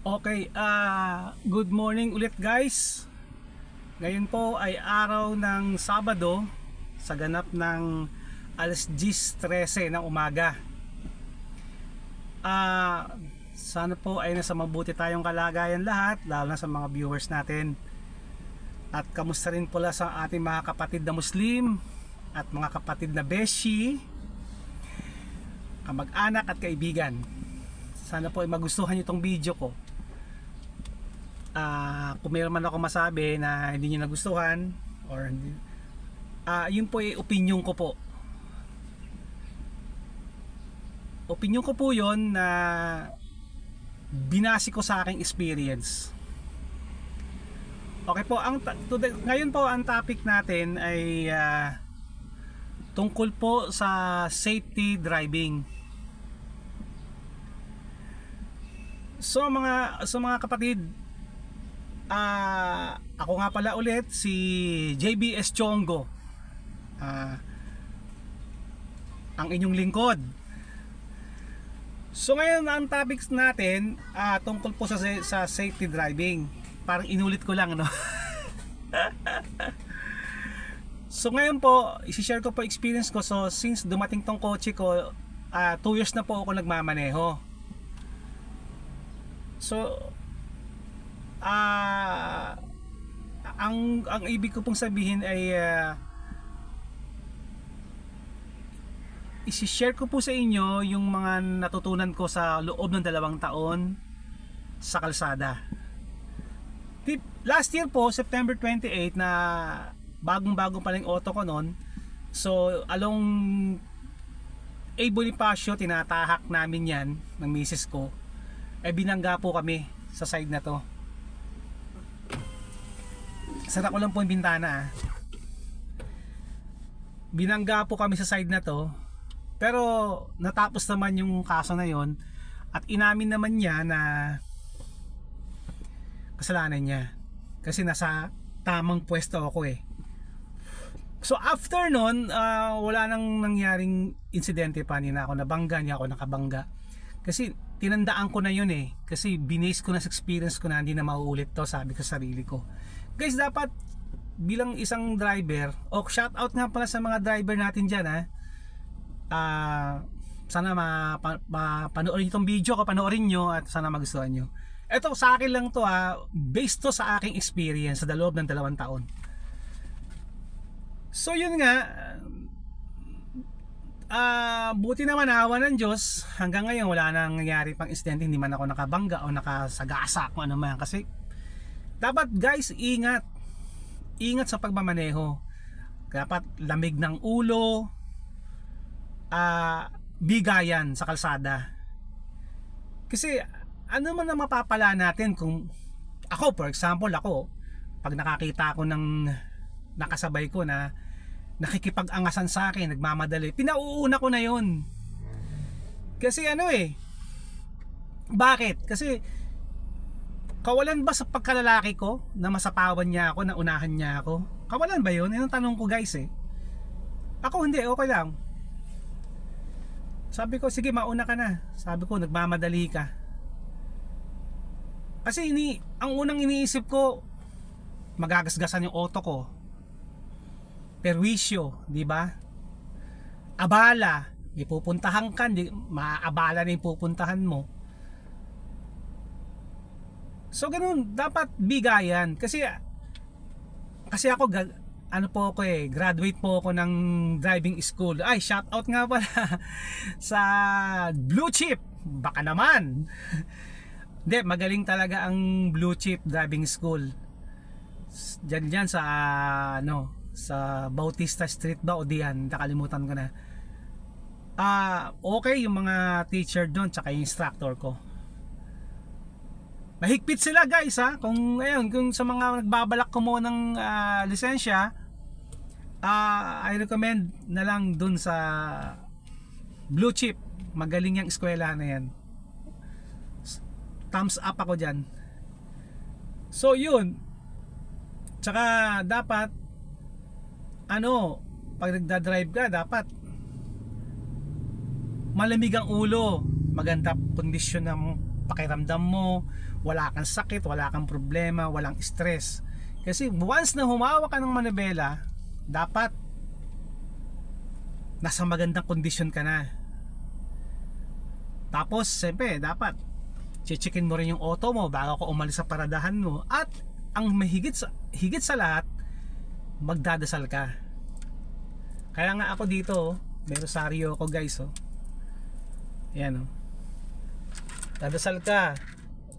Okay, ah good morning ulit guys. Ngayon po ay araw ng Sabado sa ganap ng alas 10.13 ng umaga. Ah sana po ay nasa mabuti tayong kalagayan lahat, lalo na sa mga viewers natin. At kamusta rin pala sa ating mga kapatid na Muslim at mga kapatid na Beshi, kamag-anak at kaibigan. Sana po ay magustuhan niyo itong video ko. Ah, kung meron man ako masabi na hindi niyo nagustuhan or hindi ah yun po ay opinion ko po. Opinion ko po 'yon na binasi ko sa aking experience. Okay po, ang today, ngayon po ang topic natin ay ah, tungkol po sa safety driving. So mga so mga kapatid, ah ako nga pala ulit si JBS Chongo. Ah ang inyong lingkod. So ngayon ang topics natin ah tungkol po sa sa safety driving. Parang inulit ko lang no. so ngayon po, i-share ko po experience ko. So since dumating tong kotse ko, 2 years na po ako nagmamaneho. So ah ang ang ibig ko pong sabihin ay ah, isi-share ko po sa inyo yung mga natutunan ko sa loob ng dalawang taon sa kalsada. Last year po, September 28 na bagong-bago pa lang auto ko noon. So, along A. Bonifacio, tinatahak namin yan ng misis ko. Eh, binangga po kami sa side na to. Sara ko lang po yung bintana ah. Binangga po kami sa side na to. Pero natapos naman yung kaso na yon at inamin naman niya na kasalanan niya. Kasi nasa tamang pwesto ako eh. So after nun, ah, wala nang nangyaring insidente pa ni na ako nabangga niya ako nakabangga. Kasi tinandaan ko na yun eh. Kasi binase ko na sa experience ko na hindi na mauulit to sabi ko sa sarili ko. Guys dapat bilang isang driver, o shout out nga pala sa mga driver natin dyan ha. Ah, sana ma, pa, ma- panoorin itong video ko, panoorin nyo at sana magustuhan nyo. Ito sa akin lang to ha, based to sa aking experience sa loob ng dalawang taon. So yun nga, ah buti naman awa ng Diyos, hanggang ngayon wala nang nangyari pang incident, hindi man ako nakabangga o nakasagasa kung ano man. Kasi dapat guys, ingat. Ingat sa pagmamaneho. Dapat lamig ng ulo, ah bigayan sa kalsada. Kasi ano man ang mapapala natin kung ako for example ako pag nakakita ako ng nakasabay ko na nakikipag-angasan sa akin, nagmamadali, pinauuna ko na yon. Kasi ano eh, bakit? Kasi kawalan ba sa pagkalalaki ko na masapawan niya ako, na unahan niya ako? Kawalan ba yun? Yan ang tanong ko guys eh. Ako hindi, okay lang. Sabi ko, sige mauna ka na. Sabi ko, nagmamadali ka. Kasi ini, ang unang iniisip ko, magagasgasan yung auto ko. Perwisyo, di ba? Abala, may pupuntahan ka, di, maabala na yung pupuntahan mo. So ganun, dapat bigayan kasi kasi ako ano po ako eh, graduate po ako ng driving school. Ay, shout out nga pala sa Blue Chip. Baka naman. Hindi, magaling talaga ang Blue Chip Driving School. Diyan diyan sa ano, sa Bautista Street ba o diyan, nakalimutan ko na. Ah, okay yung mga teacher doon tsaka yung instructor ko. Mahigpit sila guys ha. Kung ayun, kung sa mga nagbabalak kumuha ng ah, lisensya, ah I recommend na lang dun sa Blue Chip. Magaling yung eskwela na yan. Thumbs up ako dyan. So yun. Tsaka dapat ano, pag nagda-drive ka, dapat malamig ang ulo. Maganda kondisyon ng pakiramdam mo, wala kang sakit, wala kang problema, walang stress. Kasi once na humawak ka ng manibela, dapat nasa magandang kondisyon ka na. Tapos, siyempre, dapat checkin mo rin yung auto mo bago ka umalis sa paradahan mo. At ang mahigit sa, higit sa lahat, magdadasal ka. Kaya nga ako dito, oh, may rosaryo ako guys. Oh. Ayan oh. Dadasal ka.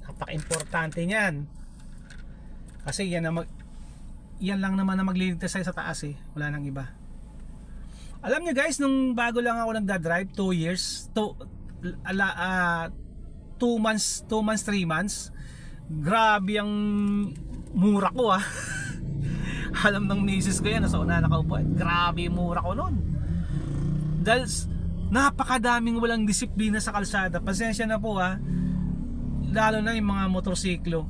Napaka-importante niyan. Kasi yan na mag, yan lang naman na magliligtas sa taas eh. Wala nang iba. Alam niyo guys, nung bago lang ako nagda-drive, 2 years, 2 ala 2 months, 2 months, 3 months. Grabe ang mura ko ah. Alam ng misis ko yan, nasa una nakaupo. Grabe mura ko noon. Dahil napakadaming walang disiplina sa kalsada. Pasensya na po ah. Lalo na yung mga motorsiklo.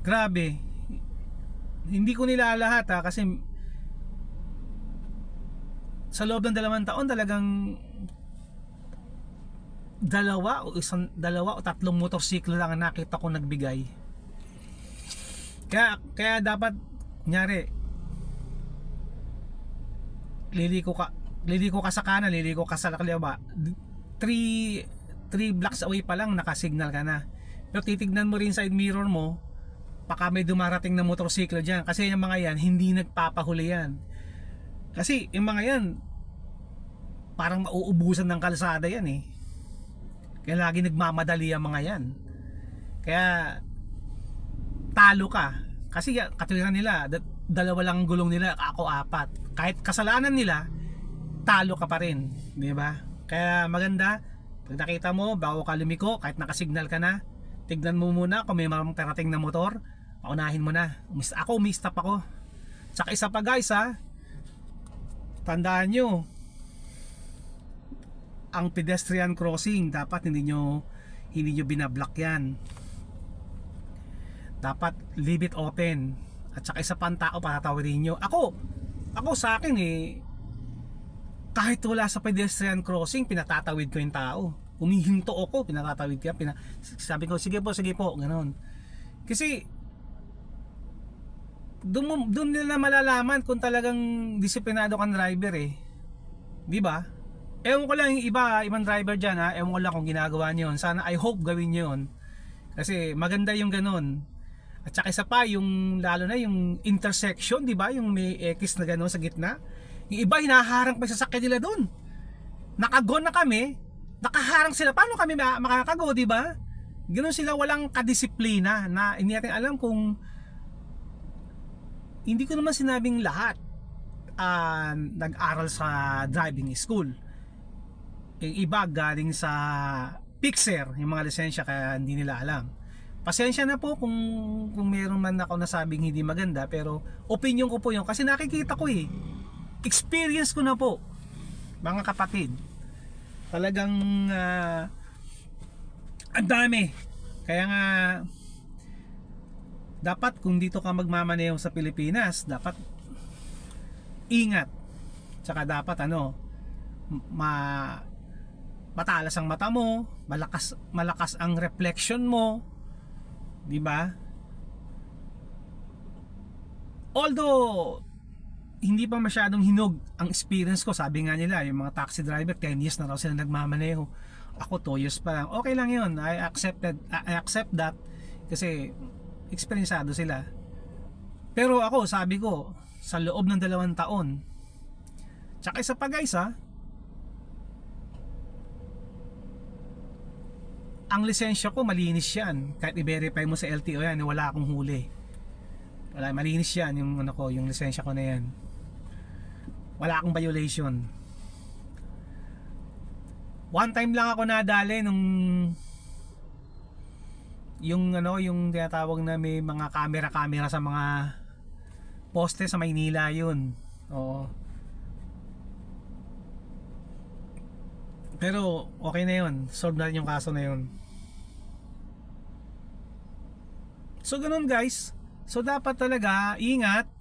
Grabe. Hindi ko nila lahat ha kasi sa loob ng dalawang taon talagang dalawa o isang dalawa o tatlong motorsiklo lang ang nakita ko nagbigay. Kaya kaya dapat nyari liliko ka liliko ka sa kanan, liliko ka sa kaliwa. 3 3 blocks away pa lang nakasignal ka na. Pero titignan mo rin side mirror mo baka may dumarating na motorsiklo diyan kasi yung mga yan hindi nagpapahuli yan. Kasi yung mga yan parang mauubusan ng kalsada yan eh. Kaya lagi nagmamadali ang mga yan. Kaya talo ka. Kasi katwiran nila, da- dalawa lang ang gulong nila, ako apat. Kahit kasalanan nila, talo ka pa rin. Di ba? Kaya maganda, pag nakita mo, bago ka lumiko, kahit nakasignal ka na, tignan mo muna kung may mga parating na motor, paunahin mo na. Umis- Ako, umistop ako. Tsaka isa pa guys ha, tandaan nyo, ang pedestrian crossing dapat hindi nyo hindi nyo binablock yan dapat leave it open at saka isa pang tao patatawirin nyo ako ako sa akin eh kahit wala sa pedestrian crossing pinatatawid ko yung tao. Humihinto ako pinatatawid yan, pina, sabi ko sige po sige po ganon. Kasi doon, doon nila malalaman kung talagang disiplinado kang driver eh. Di ba? Ewan ko lang yung iba ibang driver dyan ha? Ewan ko lang kung ginagawa nyo yun. Sana I hope gawin nyo yun. Kasi maganda yung ganon. At saka isa pa yung lalo na yung intersection di ba? Yung may X na ganon sa gitna yung iba hinaharang pa yung sasakyan nila doon nakago na kami nakaharang sila paano kami ma- makakago di ba Ganon sila walang kadisiplina na hindi natin alam kung hindi ko naman sinabing lahat ah, nag-aral sa driving school. Yung iba galing sa Pixer, yung mga lisensya kaya hindi nila alam. Pasensya na po kung kung meron man ako nasabing hindi maganda pero opinion ko po yun kasi nakikita ko eh. Experience ko na po mga kapatid. Talagang ah, ang dami. Kaya nga dapat kung dito ka magmamaneho sa Pilipinas, dapat ingat. Tsaka dapat ano, ma matalas ang mata mo, malakas malakas ang reflection mo, 'di ba? Although hindi pa masyadong hinog ang experience ko, sabi nga nila, yung mga taxi driver 10 years na raw sila nagmamaneho. Ako 2 years pa lang. Okay lang 'yun. I accepted I accept that kasi eksperyensado sila. Pero ako, sabi ko, sa loob ng dalawang taon, tsaka isa pa guys ha, ang lisensya ko malinis yan. Kahit i-verify mo sa LTO yan, wala akong huli. Wala, malinis yan yung ano ko, yung lisensya ko na yan. Wala akong violation. One time lang ako nadali nung yung ano yung tinatawag na may mga camera-camera sa mga poste sa Maynila yun. Oo. Pero okay na yun. Solve na rin yung kaso na yun. So ganun guys. So dapat talaga ingat.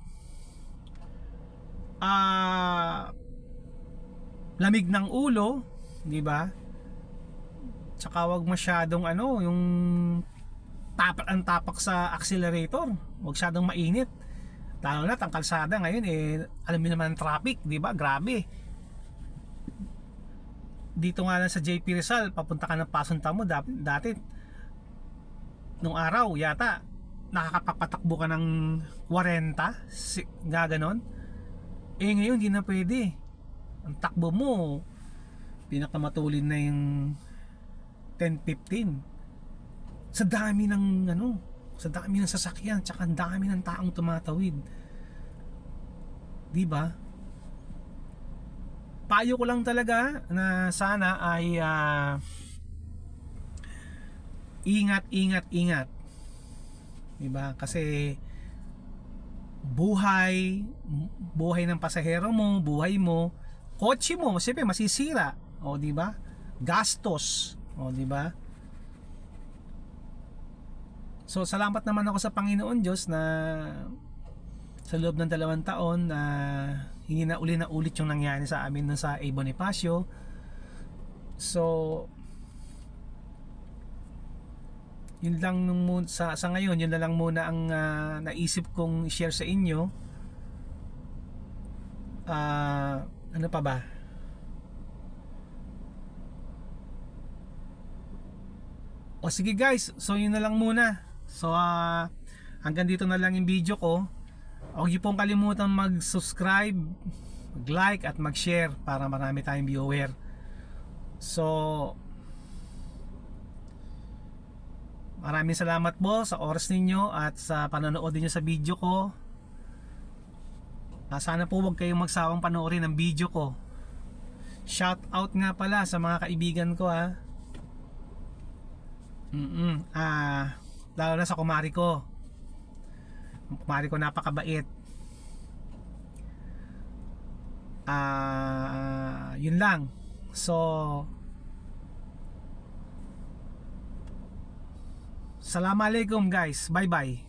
Ah lamig ng ulo, di ba? Tsaka wag masyadong ano, yung tapak ang tapak sa accelerator. Wag masyadong mainit. Lalo na ang kalsada ngayon eh alam niyo naman ang traffic, 'di ba? Grabe. Dito nga lang sa JP Rizal, papunta ka ng Pasunta mo dati, dati nung araw yata nakakapapatakbo ka ng 40 si, nga ganon eh ngayon hindi na pwede. Ang takbo mo pinakamatulin na yung 10-15 sa dami ng ano sa dami ng sasakyan tsaka ang dami ng taong tumatawid. Di ba? Payo ko lang talaga na sana ay ah, ingat ingat ingat. Di ba? Kasi buhay buhay ng pasahero mo buhay mo. Kotse mo siyempre masisira. O di ba? Gastos. O di ba? So salamat naman ako sa Panginoon Diyos na sa loob ng dalawang taon na hindi na uli na ulit yung nangyari sa amin nun sa A. Bonifacio. So yun lang nung mun- sa, sa ngayon yun na lang muna ang ah, naisip kong share sa inyo. Ah, ano pa ba? O sige guys, so yun na lang muna. So ah, hanggang dito na lang yung video ko. Huwag niyo pong kalimutan mag-subscribe, mag-like at mag-share para marami tayong viewer. So Maraming salamat po sa oras ninyo at sa panonood niyo sa video ko. Ah, sana po huwag kayong magsawang panoorin ang video ko. Shout out nga pala sa mga kaibigan ko ha. Mm Ah, lalo na sa kumari ko. Kumari ko napakabait. Ah, yun lang. So, Assalamualaikum guys. Bye bye.